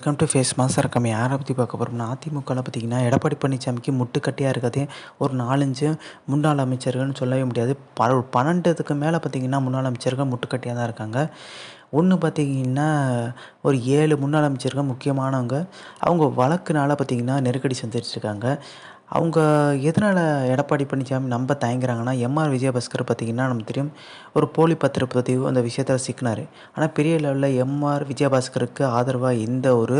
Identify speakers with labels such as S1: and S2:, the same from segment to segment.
S1: Welcome to face master இருக்கம் யாரை பற்றி பார்க்க போகிறோம்னா அதிமுகவில் பார்த்தீங்கன்னா எடப்பாடி பழனிசாமிக்கு முட்டுக்கட்டையாக இருக்கிறதே ஒரு நாலஞ்சு முன்னாள் அமைச்சர்கள்னு சொல்லவே முடியாது. ப பன்னெண்டுக்கு மேலே பார்த்தீங்கன்னா முன்னாள் அமைச்சர்கள் முட்டுக்கட்டையாக தான் இருக்காங்க. ஒன்று பார்த்திங்கன்னா ஒரு ஏழு முன்னாள் அமைச்சர்கள் முக்கியமானவங்க. அவங்க வழக்குனால பார்த்திங்கன்னா நெருக்கடி சந்திச்சிருக்காங்க. அவங்க எதனால் எடப்பாடி பழனிசாமி நம்ப தயங்குறாங்கன்னா எம்ஆர் விஜயபாஸ்கர் பார்த்திங்கன்னா நமக்கு தெரியும் ஒரு போலி பத்திரப்பதிவு அந்த விஷயத்தில் சிக்கினார். ஆனால் பெரிய லெவலில் எம்ஆர் விஜயபாஸ்கருக்கு ஆதரவாக எந்த ஒரு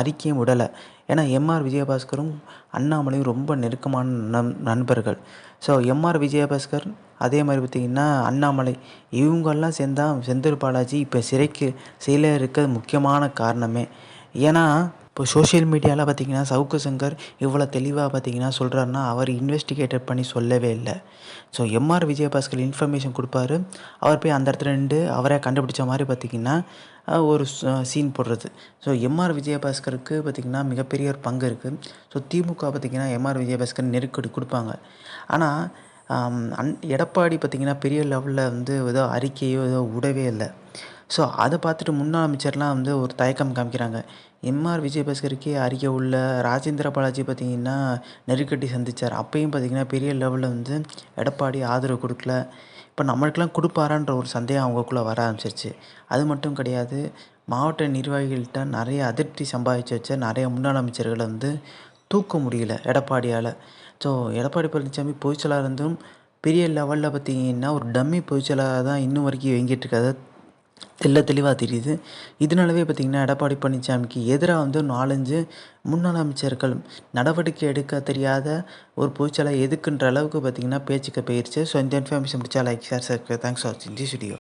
S1: அறிக்கையும் விடலை. ஏன்னா எம்ஆர் விஜயபாஸ்கரும் அண்ணாமலையும் ரொம்ப நெருக்கமான நம் நண்பர்கள். ஸோ எம்ஆர் விஜயபாஸ்கர் அதே மாதிரி பார்த்திங்கன்னா அண்ணாமலை இவங்கெல்லாம் சேர்ந்தால் செந்தில் பாலாஜி இப்போ சிறைக்கு சிறையில் இருக்க முக்கியமான காரணமே. ஏன்னா இப்போ சோஷியல் மீடியாவில் பார்த்தீங்கன்னா சவுக்கு சங்கர் இவ்வளோ தெளிவாக பார்த்தீங்கன்னா சொல்கிறாருன்னா அவர் இன்வெஸ்டிகேட்டட் பண்ணி சொல்லவே இல்லை. ஸோ எம்ஆர் விஜயபாஸ்கர் இன்ஃபர்மேஷன் கொடுப்பாரு. அவர் போய் அந்த இடத்துல நின்று அவரே கண்டுபிடிச்ச மாதிரி பார்த்திங்கன்னா ஒரு சீன் போடுறது. ஸோ எம்ஆர் விஜயபாஸ்கருக்கு பார்த்திங்கன்னா மிகப்பெரிய ஒரு பங்கு இருக்குது ஸோ திமுக பார்த்திங்கன்னா எம்ஆர் விஜயபாஸ்கர் நெருக்கடி கொடுப்பாங்க. ஆனால் அன் எடப்பாடி பார்த்திங்கன்னா பெரிய லெவலில் வந்து ஏதோ அறிக்கையோ ஏதோ விடவே இல்லை. ஸோ அதை பார்த்துட்டு முன்னாள் அமைச்சர்லாம் வந்து ஒரு தயக்கம் காமிக்கிறாங்க. எம்ஆர் விஜயபாஸ்கருக்கே அறிக்கை உள்ள ராஜேந்திர பாலாஜி பார்த்திங்கன்னா நெருக்கடி சந்தித்தார் அப்பையும் பார்த்திங்கன்னா பெரிய லெவலில் வந்து எடப்பாடி ஆதரவு கொடுக்கல. இப்போ நம்மளுக்கெல்லாம் கொடுப்பாரான்ற ஒரு சந்தேகம் அவங்களுக்குள்ளே வர ஆரம்பிச்சிருச்சு. அது மட்டும் கிடையாது மாவட்ட நிர்வாகிகள்கிட்ட நிறைய அதிருப்தி சம்பாதிச்சு வச்ச நிறைய முன்னாள் அமைச்சர்களை வந்து தூக்க முடியல எடப்பாடியால். ஸோ எடப்பாடி பழனிசாமி பொதுச்செயலாளர் இருந்தும் பெரிய லெவலில் பார்த்திங்கன்னா ஒரு டம்மி பொதுச்செயலாளர் தான் இன்னும் வரைக்கும் இயங்கிட்டு இருக்காது தெல்ல தெளிவாக தெரியுது. இதனாலவே பார்த்திங்கன்னா எடப்பாடி பழனிசாமிக்கு எதிராக வந்து நாலஞ்சு முன்னாள் அமைச்சர்கள் நடவடிக்கை எடுக்க தெரியாத ஒரு பொதுச்செயலாளர் எதுக்குன்ற அளவுக்கு பார்த்திங்கன்னா பேச்சுக்கு போயிடுச்சு ஸோ இந்த இன்ஃபர்மேஷன் பிடிச்சா like share sir thanks for வாட்சிங் தி ஸ்டுடியோ